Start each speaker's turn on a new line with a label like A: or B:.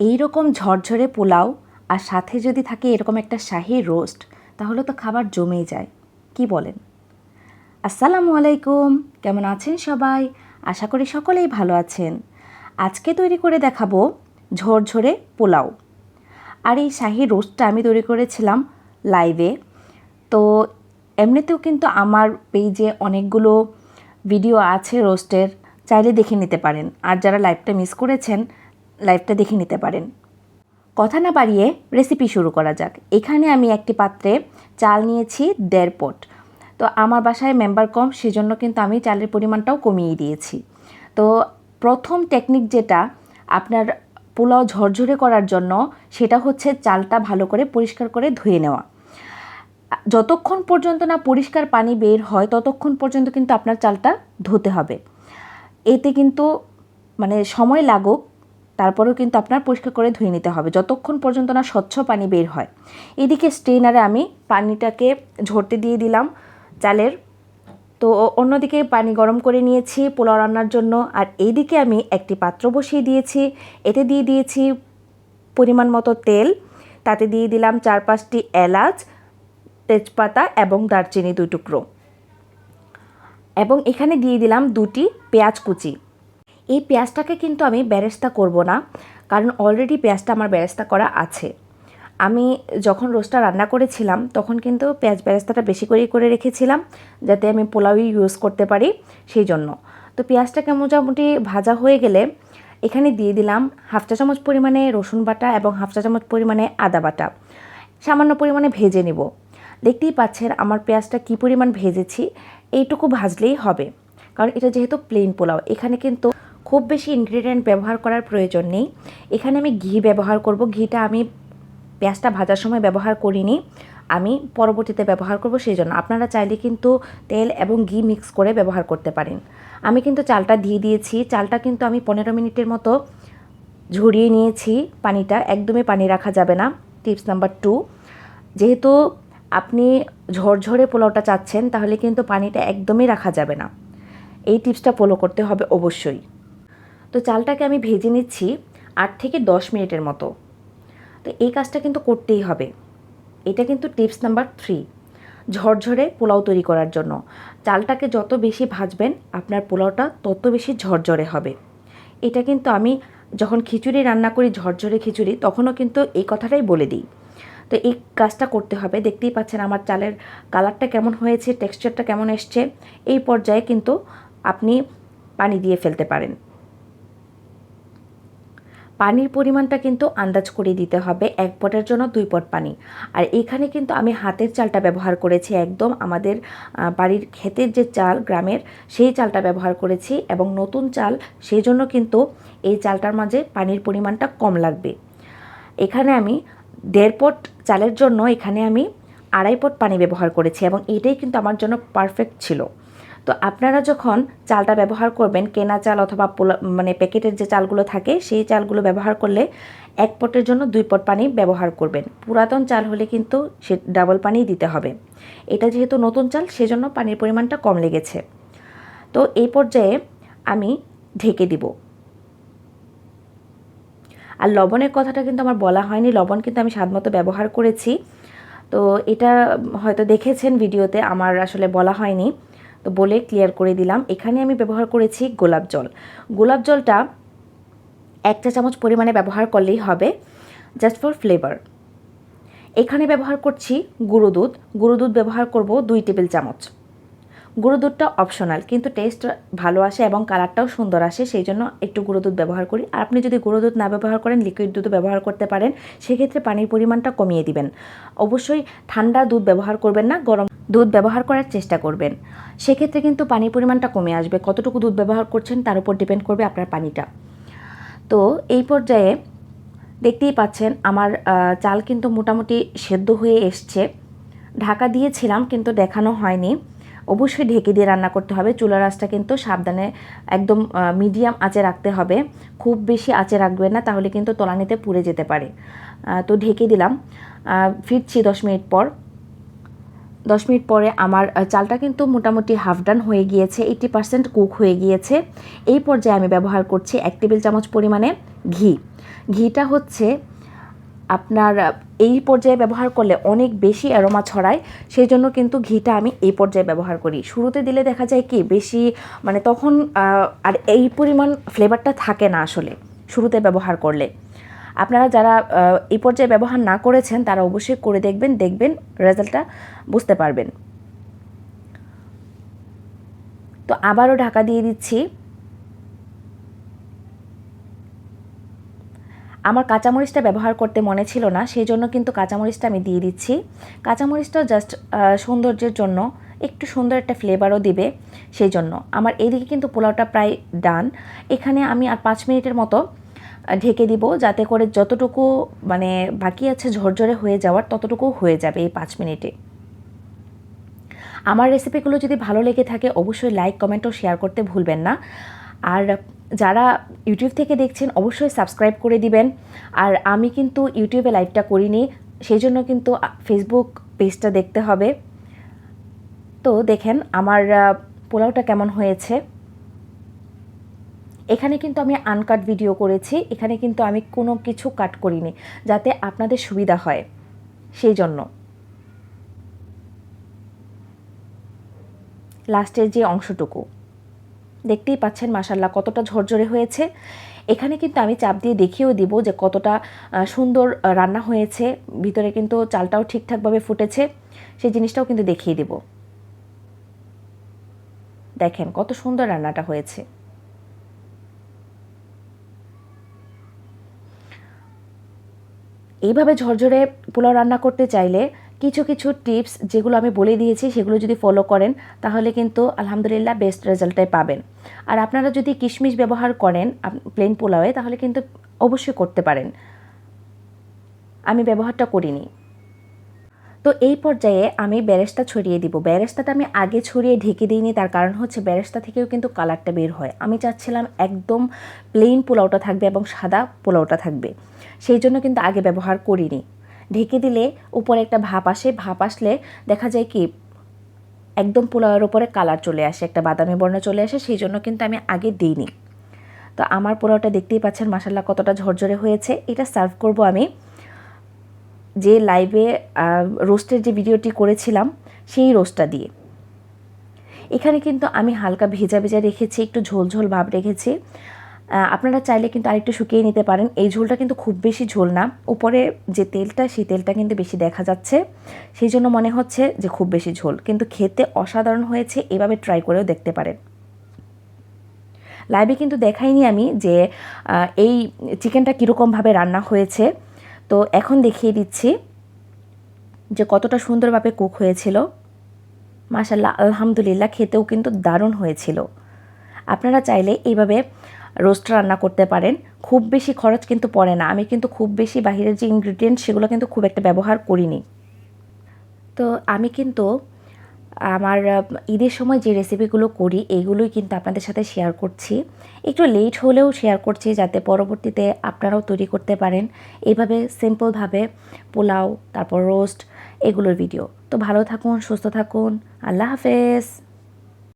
A: এই রকম ঝরঝরে পোলাও আর সাথে যদি থাকে এরকম একটা শাহি রোস্ট, তাহলে তো খাবার জমেই যায়। কি বলেন? আসসালামু আলাইকুম। কেমন আছেন সবাই? আশা করি সকলেই ভালো আছেন। আজকে তৈরি করে দেখাবো ঝরঝরে পোলাও। আর এই শাহি রোস্টটা আমি তৈরি করেছিলাম লাইভে। তো এমনিতেও কিন্তু আমার পেজে অনেকগুলো ভিডিও আছে রোস্টের, চাইলে দেখে নিতে পারেন। আর যারা লাইভটা মিস করেছেন লাইভটা দেখে নিতে পারেন। কথা না বাড়িয়ে রেসিপি শুরু করা যাক। এখানে আমি একটি পাত্রে চাল নিয়েছি দেড় পট। তো আমার বাসায় মেম্বার কম, সেজন্য কিন্তু আমি চালের পরিমাণটাও কমিয়ে দিয়েছি। তো প্রথম টেকনিক যেটা আপনার পোলাও ঝরঝরে করার জন্য, সেটা হচ্ছে চালটা ভালো করে পরিষ্কার করে ধুয়ে নেওয়া। যতক্ষণ পর্যন্ত না পরিষ্কার পানি বের হয়, ততক্ষণ পর্যন্ত কিন্তু আপনার চালটা ধুতে হবে। এতে কিন্তু মানে সময় লাগুক তারপরেও কিন্তু আপনার পরিষ্কার করে ধুয়ে নিতে হবে। যতক্ষণ পর্যন্ত না স্বচ্ছ পানি বের হয়। এদিকে স্ট্রেনারে আমি পানিটাকে ঝরতে দিয়ে দিলাম চালের। তো অন্যদিকে পানি গরম করে নিয়েছি পোলাও রান্নার জন্য। আর এইদিকে আমি একটি পাত্র বসিয়ে দিয়েছি। এতে দিয়ে দিয়েছি পরিমাণ মতো তেল। তাতে দিয়ে দিলাম চার পাঁচটি এলাচ, তেজপাতা এবং দারচিনি দুই টুকরো। এবং এখানে দিয়ে দিলাম দুটি পেঁয়াজ কুচি। এই পেঁয়াজটাকে কিন্তু আমি ব্যারেস্তা করব না, কারণ অলরেডি পেঁয়াজটা আমার ব্যারেস্তা করা আছে। আমি যখন রোস্টটা রান্না করেছিলাম, তখন কিন্তু পেঁয়াজ বেরেস্তাটা বেশি করেই করে রেখেছিলাম, যাতে আমি পোলাওই ইউজ করতে পারি সেই জন্য। তো পেঁয়াজটাকে মোটামুটি ভাজা হয়ে গেলে এখানে দিয়ে দিলাম হাফ চা চামচ পরিমাণে রসুন বাটা এবং হাফ চা চামচ পরিমাণে আদা বাটা। সামান্য পরিমাণে ভেজে নেব। দেখতেই পাচ্ছেন আমার পেঁয়াজটা কী পরিমাণ ভেজেছি, এইটুকু ভাজলেই হবে। কারণ এটা যেহেতু প্লেন পোলাও, এখানে কিন্তু খুব বেশি ইনগ্রিডিয়েন্ট ব্যবহার করার প্রয়োজন নেই। এখানে আমি ঘি ব্যবহার করব। ঘিটা আমি পেঁয়াজটা ভাজার সময় ব্যবহার করিনি। আমি পরবর্তীতে ব্যবহার করব সেই জন্য আপনারা চাইলে কিন্তু তেল এবং ঘি মিক্স করে ব্যবহার করতে পারেন। আমি কিন্তু চালটা দিয়ে দিয়েছি। চালটা কিন্তু আমি পনেরো মিনিটের মতো ঝরিয়ে নিয়েছি। পানিটা একদমই পানি রাখা যাবে না। টিপস নাম্বার টু যেহেতু আপনি ঝরঝরে পোলাওটা চাচ্ছেন, তাহলে কিন্তু পানিটা একদমই রাখা যাবে না। এই টিপসটা ফলো করতে হবে অবশ্যই। তো চালটাকে আমি ভেজে নিচ্ছি আট থেকে দশ মিনিটের মতো। তো এই কাজটা কিন্তু করতেই হবে। এটা কিন্তু টিপস নাম্বার থ্রি, ঝরঝরে পোলাও তৈরি করার জন্য। চালটাকে যত বেশি ভাজবেন, আপনার পোলাওটা তত বেশি ঝরঝরে হবে। এটা কিন্তু আমি যখন খিচুড়ি রান্না করি, ঝরঝরে খিচুড়ি, তখনও কিন্তু এই কথাটাই বলে দিই। তো এই কাজটা করতে হবে। দেখতেই পাচ্ছেন আমার চালের কালারটা কেমন হয়েছে, টেক্সচারটা কেমন এসছে, এই পর্যায়ে কিন্তু আপনি পানি দিয়ে ফেলতে পারেন। পানির পরিমাণটা কিন্তু আন্দাজ করে দিতে হবে এক পটের জন্য দুই পট পানি। আর এখানে কিন্তু আমি হাতের চালটা ব্যবহার করেছি একদম আমাদের বাড়ির ক্ষেতের যে চাল গ্রামের, সেই চালটা ব্যবহার করেছি এবং নতুন চাল, সেই জন্য কিন্তু এই চালটার মাঝে পানির পরিমাণটা কম লাগবে। এখানে আমি দেড় পট চালের জন্য এখানে আমি আড়াই পট পানি ব্যবহার করেছি এবং এটাই কিন্তু আমার জন্য পারফেক্ট ছিল। তো আপনারা যখন চালটা ব্যবহার করবেন, কেনা চাল অথবা মানে প্যাকেটের যে চালগুলো থাকে, সেই চালগুলো ব্যবহার করলে এক পটের জন্য দুই পট পানি ব্যবহার করবেন। পুরাতন চাল হলে কিন্তু সে ডাবল পানি দিতে হবে। এটা যেহেতু নতুন চাল, সেজন্য পানির পরিমাণটা কম লেগেছে। তো এই পর্যায়ে আমি ঢেকে দিব। আর লবণের কথাটা কিন্তু আমার বলা হয়নি, লবণ কিন্তু আমি স্বাদমতো ব্যবহার করেছি। তো এটা হয়তো দেখেছেন ভিডিওতে, আমার আসলে বলা হয়নি। তো বলে ক্লিয়ার করে দিলাম। এখানে আমি ব্যবহার করেছি গোলাপ জল। গোলাপ জলটা এক চা চামচ পরিমাণে ব্যবহার করলেই হবে জাস্ট ফর ফ্লেভার এখানে ব্যবহার করছি গুঁড়ো দুধ। গুঁড়ো দুধ ব্যবহার করব দুই টেবিল চামচ। গুঁড়ো দুধটা অপশনাল কিন্তু টেস্ট ভালো আসে এবং কালারটাও সুন্দর আসে, সেই জন্য একটু গুঁড়ো দুধ ব্যবহার করি। আর আপনি যদি গুঁড়ো দুধ না ব্যবহার করেন লিকুইড দুধও ব্যবহার করতে পারেন, সেক্ষেত্রে পানির পরিমাণটা কমিয়ে দিবেন। অবশ্যই ঠান্ডা দুধ ব্যবহার করবেন না, গরম দুধ ব্যবহার করার চেষ্টা করবেন। সেক্ষেত্রে কিন্তু পানির পরিমাণটা কমে আসবে। কতটুকু দুধ ব্যবহার করছেন তার উপর ডিপেন্ড করবে আপনার পানিটা। তো এই পর্যায়ে দেখতেই পাচ্ছেন আমার চাল কিন্তু মোটামুটি সেদ্ধ হয়ে এসছে। ঢাকা দিয়েছিলাম কিন্তু দেখানো হয়নি। অবশ্যই ঢেকে দিয়ে রান্না করতে হবে। চুলার আঁচটা কিন্তু সাবধানে একদম মিডিয়াম আঁচে রাখতে হবে। খুব বেশি আঁচে রাখবেন না, তাহলে কিন্তু তলানিতে পুড়ে যেতে পারে। তো ঢেকে দিলাম। ফিরছি দশ মিনিট পর। দশ মিনিট পরে আমার চালটা কিন্তু মোটামুটি হাফ ডান হয়ে গিয়েছে এইটি পার্সেন্ট কুক হয়ে গিয়েছে। এই পর্যায়ে আমি ব্যবহার করছি এক টেবিল চামচ পরিমাণে ঘি। ঘিটা হচ্ছে আপনার এই পর্যায়ে ব্যবহার করলে অনেক বেশি অ্যারোমা ছড়ায় সেই জন্য কিন্তু ঘিটা আমি এই পর্যায়ে ব্যবহার করি। শুরুতে দিলে দেখা যায় কি, বেশি মানে তখন আর এই পরিমাণ ফ্লেভারটা থাকে না আসলে, শুরুতে ব্যবহার করলে। আপনারা যারা এই পর্যায়ে ব্যবহার না করেছেন, তারা অবশ্যই করে দেখবেন দেখবেন, রেজাল্টটা বুঝতে পারবেন। তো আবারও ঢাকা দিয়ে দিচ্ছি। আমার কাঁচামরিচটা ব্যবহার করতে মনে ছিল না সেই জন্য কিন্তু কাঁচামরিচটা আমি দিয়ে দিচ্ছি। কাঁচামরিচটা জাস্ট সৌন্দর্যের জন্য, একটু সুন্দর একটা ফ্লেভারও দিবে সেই জন্য আমার এদিকে কিন্তু পোলাওটা প্রায় ডান এখানে আমি আর পাঁচ মিনিটের মতো ঢেকে দিব, যাতে করে যতটুকু মানে বাকি আছে ঝরঝরে হয়ে যাওয়ার ততটুকু হয়ে যাবে এই পাঁচ মিনিটে। আমার রেসিপিগুলো যদি ভালো লেগে থাকে, অবশ্যই লাইক কমেন্ট ও শেয়ার করতে ভুলবেন না। আর যারা ইউটিউব থেকে দেখছেন, অবশ্যই সাবস্ক্রাইব করে দিবেন। আর আমি কিন্তু ইউটিউবে লাইভটা করিনি সেই জন্য কিন্তু ফেসবুক পেজটা দেখতে হবে। তো দেখেন, আমার পোলাওটা কেমন হয়েছে। এখানে কিন্তু আমি আনকাট ভিডিও করেছি, এখানে কিন্তু আমি কোনো কিছু কাট করিনি, যাতে আপনাদের সুবিধা হয়। সেই জন্য। লাস্টের যে অংশটুকু। দেখতেই পাচ্ছেন মাসাল্লাহ কতটা ঝরঝরে হয়েছে। এখানে কিন্তু আমি চাপ দিয়ে দেখিয়েও দিব যে কতটা সুন্দর রান্না হয়েছে। ভিতরে কিন্তু চালটাও ঠিকঠাকভাবে ফুটেছে। সেই জিনিসটাও কিন্তু দেখিয়ে দিব। দেখেন, কত সুন্দর রান্নাটা হয়েছে। এইভাবে ঝরঝরে পোলাও রান্না করতে চাইলে কিছু কিছু টিপস যেগুলো আমি বলে দিয়েছি সেগুলো যদি ফলো করেন, তাহলে কিন্তু আলহামদুলিল্লাহ বেস্ট রেজাল্টটাই পাবেন। আর আপনারা যদি কিশমিশ ব্যবহার করেন প্লেন পোলাওয়ে, তাহলে কিন্তু অবশ্যই করতে পারেন। আমি ব্যবহারটা করিনি। তো এই পর্যায়ে আমি বেরেস্তা ছড়িয়ে দিব। বেরেস্তাটা আমি আগে ছড়িয়ে ঢেকে দিইনি, তার কারণ হচ্ছে বেরেস্তা থেকেও কিন্তু কালারটা বের হয়। আমি চাচ্ছিলাম একদম প্লেন পোলাওটা থাকবে এবং সাদা পোলাওটা থাকবে। সেই জন্য কিন্তু আগে ব্যবহার করিনি। ঢেকে দিলে উপরে একটা ভাপ আসে, ভাপ আসলে দেখা যায় কি, একদম পোলাওয়ের ওপরে কালার চলে আসে, একটা বাদামি বর্ণ চলে আসে, সেই জন্য কিন্তু আমি আগে দিইনি। তো আমার পোলাওটা দেখতেই পাচ্ছেন মাসাল্লাহ কতটা ঝরঝরে হয়েছে। এটা সার্ভ করব আমি। যে লাইভে রোস্টের যে ভিডিওটি করেছিলাম, সেই রোস্টটা দিয়ে। এখানে কিন্তু আমি হালকা ভেজা ভেজা রেখেছি, একটু ঝোল ঝোল ভাব রেখেছি। আপনারা চাইলে কিন্তু আরেকটু শুকিয়ে নিতে পারেন। এই ঝোলটা কিন্তু খুব বেশি ঝোল না। উপরে যে তেলটা, সেই তেলটা কিন্তু বেশি দেখা যাচ্ছে। সেই জন্য মনে হচ্ছে যে খুব বেশি ঝোল। কিন্তু খেতে অসাধারণ হয়েছে, এভাবে ট্রাই করেও দেখতে পারেন। লাইভে কিন্তু দেখাইনি আমি যে এই চিকেনটা কীরকমভাবে রান্না হয়েছে। তো এখন দেখিয়ে দিচ্ছি যে কতটা সুন্দরভাবে কুক হয়েছিল। মাশাল্লাহ আলহামদুলিল্লাহ, খেতেও কিন্তু দারুণ হয়েছিল। আপনারা চাইলে এইভাবে রোস্ট রান্না করতে পারেন। খুব বেশি খরচ কিন্তু পড়ে না। আমি কিন্তু খুব বেশি বাহিরের যে ইনগ্রিডিয়েন্ট সেগুলো কিন্তু খুব একটা ব্যবহার করিনি। তো আমি কিন্তু আমার ঈদের সময় যে রেসিপিগুলো করি এইগুলোই কিন্তু আপনাদের সাথে শেয়ার করছি। একটু লেট হলেও শেয়ার করছি যাতে পরবর্তীতে আপনারাও তৈরি করতে পারেন। এইভাবে সিম্পলভাবে পোলাও, তারপর রোস্ট এগুলোর ভিডিও তো ভালো থাকুন, সুস্থ থাকুন। আল্লাহ হাফেজ!